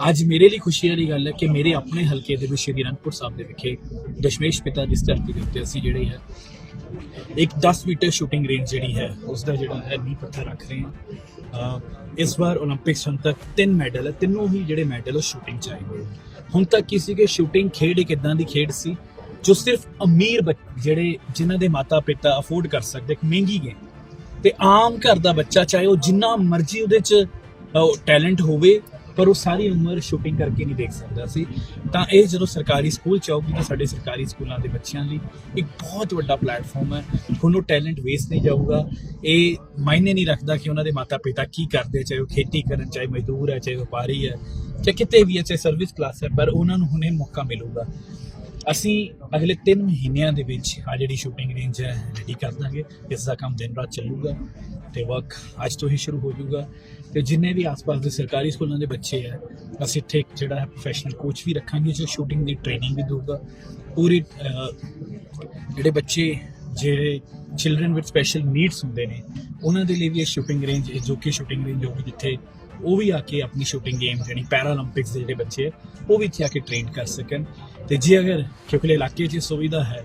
D: ਅੱਜ ਮੇਰੇ ਲਈ ਖੁਸ਼ੀ ਵਾਲੀ ਗੱਲ ਹੈ ਕਿ ਮੇਰੇ ਆਪਣੇ ਹਲਕੇ ਦੇ ਵਿੱਚ ਸ਼੍ਰੀ ਅਨੰਦਪੁਰ ਸਾਹਿਬ ਦੇ ਵਿਖੇ ਦਸ਼ਮੇਸ਼ ਪਿਤਾ ਜਿਸ ਧਰਤੀ ਦੇ ਉੱਤੇ ਅਸੀਂ ਜਿਹੜੇ ਆ ਇੱਕ 10 ਮੀਟਰ ਸ਼ੂਟਿੰਗ ਰੇਂਜ ਜਿਹੜੀ ਹੈ ਉਸ ਦਾ ਜਿਹੜਾ ਹੈ, ਨੀਂਹ ਪੱਥਰ ਰੱਖ ਰਹੇ ਹਾਂ। ਇਸ ਵਾਰ 올림픽ਸ ਅੰਤਰ ਤਿੰਨ ਮੈਡਲ ਹੈ, ਤਿੰਨੋਂ ਹੀ ਜਿਹੜੇ ਮੈਡਲ ਉਹ ਸ਼ੂਟਿੰਗ ਚ ਆਏ ਹੋਏ ਹੁਣ ਤੱਕ ਕਿਸੇ ਕੇ ਸ਼ੂਟਿੰਗ ਖੇਡ ਇੱਕ ਇਦਾਂ ਦੀ ਖੇਡ ਸੀ, ਜੋ ਸਿਰਫ ਅਮੀਰ ਜਿਹੜੇ ਜਿਨ੍ਹਾਂ ਦੇ ਮਾਤਾ ਪਿਤਾ ਅਫੋਰਡ ਕਰ ਸਕਦੇ, ਇੱਕ ਮਹਿੰਗੀ ਗੇਮ। ਤੇ ਆਮ ਘਰ ਦਾ ਬੱਚਾ ਚਾਹੇ ਉਹ ਜਿੰਨਾ ਮਰਜ਼ੀ ਉਹਦੇ ਚ ਟੈਲੈਂਟ ਹੋਵੇ ਪਰ ਉਹ ਸਾਰੀ ਉਮਰ ਸ਼ੂਟਿੰਗ ਕਰਕੇ ਨਹੀਂ ਦੇਖ ਸਕਦਾ ਸੀ। ਤਾਂ ਇਹ ਜਦੋਂ ਸਰਕਾਰੀ ਸਕੂਲ ਚ ਆਊਗੀ ਤਾਂ ਸਾਡੇ ਸਰਕਾਰੀ ਸਕੂਲਾਂ ਦੇ ਬੱਚਿਆਂ ਲਈ ਇੱਕ ਬਹੁਤ ਵੱਡਾ ਪਲੇਟਫਾਰਮ ਹੈ। ਹੁਣ ਉਹ ਟੈਲੈਂਟ ਵੇਸਟ ਨਹੀਂ ਜਾਊਗਾ। ਇਹ ਮਾਇਨੇ ਨਹੀਂ ਰੱਖਦਾ ਕਿ ਉਹਨਾਂ ਦੇ ਮਾਤਾ ਪਿਤਾ ਕੀ ਕਰਦੇ ਚਾਹੇ ਉਹ ਖੇਤੀ ਕਰਨ, ਚਾਹੇ ਮਜ਼ਦੂਰ ਹੈ, ਚਾਹੇ ਵਪਾਰੀ ਹੈ, ਚਾਹੇ ਕਿਤੇ ਵੀ ਹੈ, ਚਾਹੇ ਸਰਵਿਸ ਕਲਾਸ ਹੈ, ਪਰ ਉਹਨਾਂ ਨੂੰ ਹੁਣ ਇਹ ਮੌਕਾ ਮਿਲੂਗਾ। ਅਸੀਂ ਅਗਲੇ 3 ਮਹੀਨਿਆਂ ਦੇ ਵਿੱਚ ਆ ਜਿਹੜੀ ਸ਼ੂਟਿੰਗ ਰੇਂਜ ਹੈ ਰੈਡੀ ਕਰ ਦਾਂਗੇ। ਇਸ ਦਾ ਕੰਮ ਦਿਨ ਰਾਤ ਚੱਲੂਗਾ ਤੇ ਵਰਕ ਅੱਜ ਤੋਂ ਹੀ ਸ਼ੁਰੂ ਹੋ ਜਾਊਗਾ। ਤੇ ਜਿੰਨੇ ਵੀ ਆਸ-ਪਾਸ ਦੇ ਸਰਕਾਰੀ ਸਕੂਲਾਂ ਦੇ ਬੱਚੇ ਆ ਅਸੀਂ ਇੱਥੇ ਇੱਕ ਜਿਹੜਾ ਹੈ ਪ੍ਰੋਫੈਸ਼ਨਲ ਕੋਚ ਵੀ ਰੱਖਾਂਗੇ, ਜੋ ਸ਼ੂਟਿੰਗ ਦੀ ਟ੍ਰੇਨਿੰਗ ਵੀ ਦੇਊਗਾ। ਪੂਰੀ ਜਿਹੜੇ ਬੱਚੇ, ਜਿਹੜੇ ਚਿਲड्रन ਵਿਦ ਸਪੈਸ਼ਲ ਨੀਡਸ ਹੁੰਦੇ ਨੇ, ਉਹਨਾਂ ਦੇ ਲਈ ਵੀ ਇਹ ਸ਼ੂਟਿੰਗ ਰੇਂਜ ਜੋ ਕਿ ਸ਼ੂਟਿੰਗ ਰੇਂਜ ਹੋਊਗੀ ਜਿੱਥੇ ਉਹ ਵੀ ਆ ਕੇ ਆਪਣੀ ਸ਼ੂਟਿੰਗ ਗੇਮ ਜਿਹੜੀ ਪੈਰਾਲੰਪਿਕਸ ਦੇ ਜਿਹੜੇ ਬੱਚੇ ਉਹ ਵੀ ਇੱਥੇ ਆ ਕੇ ਟ੍ਰੇਨ ਕਰ ਸਕਣ। ਤੇ ਜੇ ਅਗਰ ਕਿਉਂਕਿ ਇਲਾਕੇ 'ਚ ਸੁਵਿਧਾ ਹੈ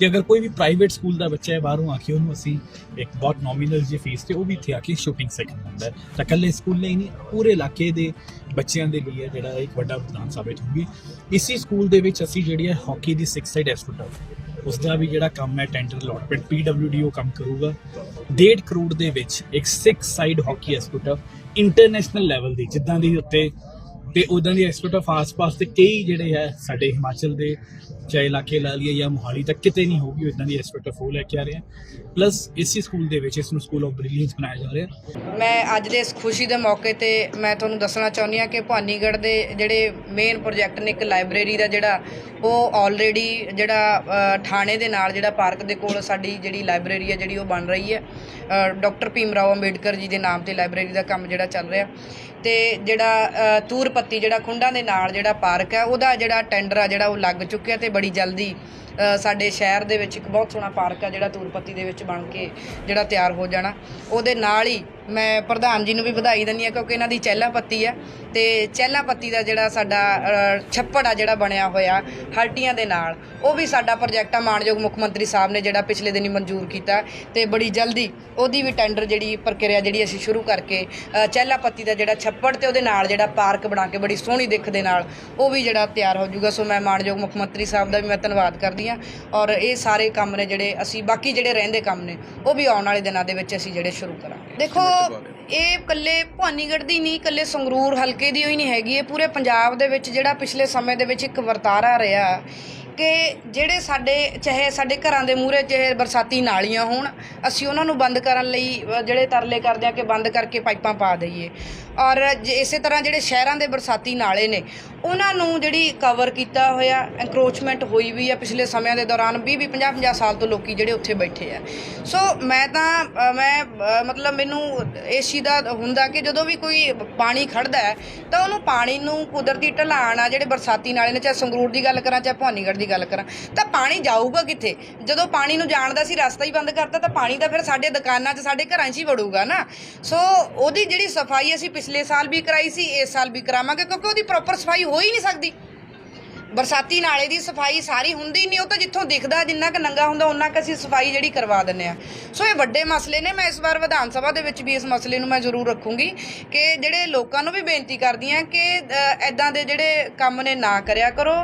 D: ਕਿ ਅਗਰ ਕੋਈ ਵੀ ਪ੍ਰਾਈਵੇਟ ਸਕੂਲ ਦਾ ਬੱਚਾ ਹੈ ਬਾਹਰੋਂ ਆ ਕੇ ਉਹਨੂੰ ਅਸੀਂ ਇੱਕ ਬਹੁਤ ਨੋਮੀਨਲ ਜਿਹੀ ਫੀਸ ਤੇ ਉਹ ਵੀ ਇੱਥੇ ਆ ਕੇ ਸ਼ੂਟਿੰਗ ਸਿੱਖਣ ਹੁੰਦਾ ਹੈ। ਤਾਂ ਇਕੱਲੇ ਸਕੂਲ ਲਈ ਨਹੀਂ, ਪੂਰੇ ਇਲਾਕੇ ਦੇ ਬੱਚਿਆਂ ਦੇ ਲਈ ਇਹ ਜਿਹੜਾ ਇੱਕ ਵੱਡਾ ਵਰਦਾਨ ਸਾਬਿਤ ਹੋਊਗੀ। ਇਸੀ ਸਕੂਲ ਦੇ ਵਿੱਚ ਅਸੀਂ ਜਿਹੜੀ ਹੈ ਹਾਕੀ ਦੀ 6 ਸਾਈਡ ਐਸਪੀਟਲ ਉਸ ਦਾ ਵੀ ਜਿਹੜਾ ਕੰਮ ਹੈ ਟੈਂਡਰ ਅਲਾਟਮੈਂਟ ਪੀਡਬਲਯੂਡੀ ਉਹ ਕੰਮ ਕਰੂਗਾ। 1.5 ਕਰੋੜ ਦੇ ਵਿੱਚ ਇੱਕ 6 ਸਾਈਡ ਹਾਕੀ ਐਸਪੀਟਲ ਇੰਟਰਨੈਸ਼ਨਲ ਲੈਵਲ ਦੀ, ਜਿੱਦਾਂ ਦੀ ਉੱਤੇ ਤੇ ਉਦਾਂ ਦੀ ਐਕਸਪਰਟ ਆਫ ਆਸ-ਪਾਸ ਤੇ ਕਈ ਜਿਹੜੇ ਹੈ ਸਾਡੇ ਹਿਮਾਚਲ ਦੇ ਚਾਹੇ ਇਲਾਕੇ ਲਾ ਲਈਏ ਜਾਂ ਮੋਹਾਲੀ ਤੱਕ, ਕਿਤੇ ਨਹੀਂ ਹੋਊਗੀ ਇਦਾਂ ਦੀ ਐਕਸਪਰਟ ਆਫ ਉਹ ਲੈ ਕੇ ਆ ਰਹੇ ਹਾਂ ਪਲੱਸ ਇਸੇ ਸਕੂਲ ਦੇ ਵਿੱਚ ਇਸ ਨੂੰ ਸਕੂਲ ਆਫ ਬ੍ਰਿਲੀਅੰਸ ਬਣਾਇਆ ਜਾ ਰਿਹਾ।
E: ਮੈਂ ਅੱਜ ਦੇ ਇਸ ਖੁਸ਼ੀ ਦੇ ਮੌਕੇ ਤੇ ਮੈਂ ਤੁਹਾਨੂੰ ਦੱਸਣਾ ਚਾਹੁੰਦੀ ਹਾਂ ਕਿ ਭਾਨੀਗੜ੍ਹ ਦੇ ਜਿਹੜੇ ਮੇਨ ਪ੍ਰੋਜੈਕਟ ਨੇ, ਇੱਕ ਲਾਇਬ੍ਰੇਰੀ ਦਾ ਜਿਹੜਾ, ਉਹ ਆਲਰੇਡੀ ਜਿਹੜਾ ਥਾਣੇ ਦੇ ਨਾਲ ਜਿਹੜਾ ਪਾਰਕ ਦੇ ਕੋਲ ਸਾਡੀ ਜਿਹੜੀ ਲਾਇਬ੍ਰੇਰੀ ਹੈ, ਜਿਹੜੀ ਉਹ ਬਣ ਰਹੀ ਹੈ। ਡਾਕਟਰ ਭੀਮ ਰਾਓ ਅੰਬੇਡਕਰ ਜੀ ਦੇ ਨਾਮ ਤੇ ਲਾਇਬ੍ਰੇਰੀ ਦਾ ਕੰਮ ਜਿਹੜਾ ਚੱਲ ਰਿਹਾ। ਤੇ ਜਿਹੜਾ ਤੂਰਪੱਤੀ ਜਿਹੜਾ ਖੁੰਡਾਂ ਦੇ ਨਾਲ ਜਿਹੜਾ ਪਾਰਕ ਹੈ, ਉਹਦਾ ਜਿਹੜਾ ਟੈਂਡਰ ਆ, ਜਿਹੜਾ ਉਹ ਲੱਗ ਚੁੱਕਿਆ ਤੇ ਬੜੀ ਜਲਦੀ ਸਾਡੇ ਸ਼ਹਿਰ ਦੇ ਵਿੱਚ ਇੱਕ ਬਹੁਤ ਸੋਹਣਾ ਪਾਰਕ ਆ ਜਿਹੜਾ ਤੂਰਪੱਤੀ ਦੇ ਵਿੱਚ ਬਣ ਕੇ ਜਿਹੜਾ ਤਿਆਰ ਹੋ ਜਾਣਾ। ਉਹਦੇ ਨਾਲ ਹੀ ਮੈਂ ਪ੍ਰਧਾਨ ਜੀ ਨੂੰ ਵੀ ਵਧਾਈ ਦਿੰਦੀ ਹਾਂ ਕਿਉਂਕਿ ਇਹਨਾਂ ਦੀ ਚਹਿਲਾ ਪੱਤੀ ਹੈ ਤੇ ਚਹਿਲਾ ਪੱਤੀ ਦਾ ਜਿਹੜਾ ਸਾਡਾ ਛੱਪੜ ਆ ਜਿਹੜਾ ਬਣਿਆ ਹੋਇਆ ਹਲਟੀਆਂ ਦੇ ਨਾਲ ਉਹ ਵੀ ਸਾਡਾ ਪ੍ਰੋਜੈਕਟ ਆ ਮਾਨਯੋਗ ਮੁੱਖ ਮੰਤਰੀ ਸਾਹਿਬ ਨੇ ਜਿਹੜਾ ਪਿਛਲੇ ਦਿਨੀ ਮਨਜ਼ੂਰ ਕੀਤਾ ਤੇ ਬੜੀ ਜਲਦੀ ਉਹਦੀ ਵੀ ਟੈਂਡਰ ਜਿਹੜੀ ਪ੍ਰਕਿਰਿਆ ਜਿਹੜੀ ਅਸੀਂ ਸ਼ੁਰੂ ਕਰਕੇ ਅ, ਚਹਿਲਾ ਪੱਤੀ ਦਾ ਜਿਹੜਾ ਛੱਪੜ ਤੇ ਉਹਦੇ ਨਾਲ ਜਿਹੜਾ ਪਾਰਕ ਬਣਾ ਕੇ ਬੜੀ ਸੋਹਣੀ ਦਿੱਖ ਦੇ ਨਾਲ ਉਹ ਵੀ ਜਿਹੜਾ ਤਿਆਰ ਹੋ ਜਾਊਗਾ। ਸੋ ਮੈਂ ਮਾਨਯੋਗ ਮੁੱਖ ਮੰਤਰੀ ਸਾਹਿਬ ਦਾ ਵੀ ਮੈਂ ਧੰਨਵਾਦ ਕਰਦੀ ਹਾਂ ਔਰ ਇਹ ਸਾਰੇ ਕੰਮ ਨੇ ਜਿਹੜੇ ਅਸੀਂ ਬਾਕੀ ਜਿਹੜੇ ਰਹਿੰਦੇ ਕੰਮ ਨੇ ਉਹ ਵੀ ਆਉਣ ਵਾਲੇ ਦਿਨਾਂ ਦੇ ਵਿੱਚ ਅਸੀਂ ਜਿਹੜੇ ਸ਼ੁਰੂ ਕਰਾਂਗੇ। ਦੇਖੋ ਇਹ ਇਕੱਲੇ ਭਵਾਨੀਗੜ੍ਹ ਦੀ ਨਹੀਂ ਇਕੱਲੇ ਸੰਗਰੂਰ ਹਲਕੇ ਦੀ ਹੋਈ ਨਹੀਂ ਹੈਗੀ। ਇਹ ਪੂਰੇ ਪੰਜਾਬ ਦੇ ਵਿੱਚ ਜਿਹੜਾ ਪਿਛਲੇ ਸਮੇਂ ਦੇ ਵਿੱਚ ਇੱਕ ਵਰਤਾਰਾ ਰਿਹਾ ਕਿ ਜਿਹੜੇ ਸਾਡੇ ਚਾਹੇ ਸਾਡੇ ਘਰਾਂ ਦੇ ਮੂਹਰੇ ਚਾਹੇ ਬਰਸਾਤੀ ਨਾਲੀਆਂ ਹੋਣ ਅਸੀਂ ਉਹਨਾਂ ਨੂੰ ਬੰਦ ਕਰਨ ਲਈ ਜਿਹੜੇ ਤਰਲੇ ਕਰਦੇ ਆ ਕਿ ਬੰਦ ਕਰਕੇ ਪਾਈਪਾਂ ਪਾ ਦਈਏ। ਔਰ ਇਸੇ ਤਰ੍ਹਾਂ ਜਿਹੜੇ ਸ਼ਹਿਰਾਂ ਦੇ ਬਰਸਾਤੀ ਨਾਲੇ ਨੇ ਉਹਨਾਂ ਨੂੰ ਜਿਹੜੀ ਕਵਰ ਕੀਤਾ ਹੋਇਆ ਐਂਕਰੋਚਮੈਂਟ ਹੋਈ ਵੀ ਆ ਪਿਛਲੇ ਸਮਿਆਂ ਦੇ ਦੌਰਾਨ 20 20 50 50 ਸਾਲ ਤੋਂ ਲੋਕੀ ਜਿਹੜੇ ਉੱਥੇ ਬੈਠੇ ਆ। ਸੋ ਮੈਂ ਤਾਂ ਅ, ਮੈਂ ਅ, ਮਤਲਬ ਮੈਨੂੰ ਇਸ ਚੀਜ਼ ਦਾ ਹੁੰਦਾ ਕਿ ਜਦੋਂ ਵੀ ਕੋਈ ਪਾਣੀ ਖੜਦਾ ਹੈ ਤਾਂ ਉਹਨੂੰ ਪਾਣੀ ਨੂੰ ਕੁਦਰਤੀ ਢਲਾਣ ਆ ਜਿਹੜੇ ਬਰਸਾਤੀ ਨਾਲੇ ਨੇ ਚਾਹੇ ਸੰਗਰੂਰ ਦੀ ਗੱਲ ਕਰਾਂ ਚਾਹੇ ਭਵਾਨੀਗੜ੍ਹ ਦੀ ਗੱਲ ਕਰਾਂ ਤਾਂ ਪਾਣੀ ਜਾਊਗਾ ਕਿੱਥੇ? ਜਦੋਂ ਪਾਣੀ ਨੂੰ ਜਾਣਦਾ ਸੀ ਰਸਤਾ ਹੀ ਬੰਦ ਕਰਤਾ ਤਾਂ ਪਾਣੀ ਤਾਂ ਫਿਰ ਸਾਡੇ ਦੁਕਾਨਾਂ 'ਚ ਸਾਡੇ ਘਰਾਂ 'ਚ ਹੀ ਵੜੂਗਾ ਨਾ। ਸੋ ਉਹਦੀ ਜਿਹੜੀ ਸਫ਼ਾਈ ਅਸੀਂ ਪਿਛਲੇ ਸਾਲ ਵੀ ਕਰਾਈ ਸੀ ਇਸ ਸਾਲ ਵੀ ਕਰਾਵਾਂਗੇ ਕਿਉਂਕਿ ਉਹਦੀ ਪ੍ਰੋਪਰ ਸਫ਼ਾਈ ਹੋ ਹੋ ਹੀ ਨਹੀਂ ਸਕਦੀ। ਬਰਸਾਤੀ ਨਾਲੇ ਦੀ ਸਫ਼ਾਈ ਸਾਰੀ ਹੁੰਦੀ ਨਹੀਂ ਉਹ ਤਾਂ ਜਿੱਥੋਂ ਦਿਖਦਾ ਜਿੰਨਾ ਕ ਨੰਗਾ ਹੁੰਦਾ ਉਹਨਾਂ ਕ ਅਸੀਂ ਸਫ਼ਾਈ ਜਿਹੜੀ ਕਰਵਾ ਦਿੰਨੇ ਆ ਸੋ ਇਹ ਵੱਡੇ ਮਸਲੇ ਨੇ ਮੈਂ ਇਸ ਵਾਰ ਵਿਧਾਨ ਸਭਾ ਦੇ ਵਿੱਚ ਵੀ ਇਸ ਮਸਲੇ ਨੂੰ ਮੈਂ ਜ਼ਰੂਰ ਰੱਖੂੰਗੀ ਕਿ ਜਿਹੜੇ ਲੋਕਾਂ ਨੂੰ ਵੀ ਬੇਨਤੀ ਕਰਦੀ ਆ ਕਿ ਐਦਾਂ ਦੇ ਜਿਹੜੇ ਕੰਮ ਨੇ ਨਾ ਕਰਿਆ ਕਰੋ।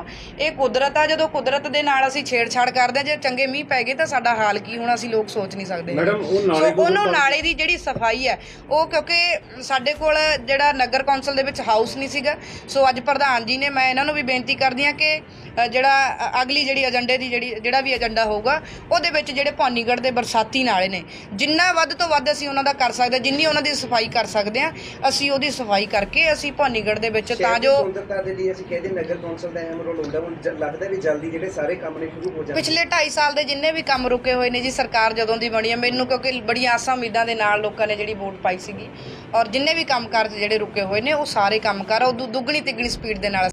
E: ਇਹ ਕੁਦਰਤ ਆ ਜਦੋਂ ਕੁਦਰਤ ਦੇ ਨਾਲ ਅਸੀਂ ਛੇੜਛਾੜ ਕਰਦੇ ਆ ਜੇ ਚੰਗੇ ਮੀਂਹ ਪੈ ਗਏ ਤਾਂ ਸਾਡਾ ਹਾਲ ਕੀ ਹੋਣਾ ਅਸੀਂ ਲੋਕ ਸੋਚ ਨਹੀਂ ਸਕਦੇ।
C: ਮੈਡਮ, ਉਹ ਨਾਲੇ
E: ਸੋ ਉਹਨੂੰ ਨਾਲੇ ਦੀ ਜਿਹੜੀ ਸਫ਼ਾਈ ਹੈ ਉਹ ਕਿਉਂਕਿ ਸਾਡੇ ਕੋਲ ਜਿਹੜਾ ਨਗਰ ਕੌਂਸਲ ਦੇ ਵਿੱਚ ਹਾਊਸ ਨਹੀਂ ਸੀਗਾ। ਸੋ ਅੱਜ ਪ੍ਰਧਾਨ ਜੀ ਨੇ ਮੈਂ ਇਹਨਾਂ ਨੂੰ ਵੀ ਬੇਨਤੀ ਕਰਦੀ ਹਾਂ ਕਿ ਜਿਹੜਾ ਅਗਲੀ ਜਿਹੜੀ ਏਜੰਡੇ ਦੀ ਜਿਹੜੀ ਜਿਹੜਾ ਵੀ ਏਜੰਡਾ ਹੋਊਗਾ ਉਹਦੇ ਵਿੱਚ ਜਿਹੜੇ ਭਵਾਨੀਗੜ੍ਹ ਦੇ ਬਰਸਾਤੀ ਨਾਲੇ ਨੇ ਜਿੰਨਾ ਵੱਧ ਤੋਂ ਵੱਧ ਅਸੀਂ ਉਹਨਾਂ ਦਾ ਕਰ ਸਕਦੇ ਜਿੰਨੀ ਉਹਨਾਂ ਦੀ ਸਫ਼ਾਈ ਕਰ ਸਕਦੇ ਹਾਂ ਅਸੀਂ ਉਹਦੀ ਸਫ਼ਾਈ ਕਰਕੇ ਅਸੀਂ ਭਵਾਨੀਗੜ੍ਹ ਦੇ ਵਿੱਚ ਤਾਂ ਜੋ
F: ਸੁੰਦਰਤਾ ਦੇ ਲਈ ਅਸੀਂ ਕਹਿੰਦੇ ਨਗਰ ਕੌਂਸਲ ਦਾ ਅਹਿਮ ਰੋਲ ਹੁੰਦਾ ਹੁਣ ਜ- ਲੱਗਦਾ ਵੀ ਜਲਦੀ ਜਿਹੜੇ ਸਾਰੇ ਕੰਮ ਨੇ ਸ਼ੁਰੂ ਹੋ ਜਾਣਗੇ
E: ਪਿਛਲੇ 2.5 ਸਾਲ ਦੇ ਜਿੰਨੇ ਵੀ ਕੰਮ ਰੁਕੇ ਹੋਏ ਨੇ ਜੀ ਸਰਕਾਰ ਜਦੋਂ ਦੀ ਬਣੀ ਹੈ ਮੈਨੂੰ ਕਿਉਂਕਿ ਬੜੀਆਂ ਆਸਾਂ ਉਮੀਦਾਂ ਦੇ ਨਾਲ ਲੋਕਾਂ ਨੇ ਜਿਹੜੀ ਵੋਟ ਪਾਈ ਸੀਗੀ ਔਰ ਜਿੰਨੇ ਵੀ ਕੰਮ ਕਾਰਜ ਜਿਹੜੇ ਰੁਕੇ ਹੋਏ ਨੇ ਉਹ ਸਾਰੇ ਕੰਮ ਕਰ ਉਹ ਦੁੱਗਣੀ ਤਿੱਗਣੀ ਸਪੀਡ ਦੇ ਨਾਲ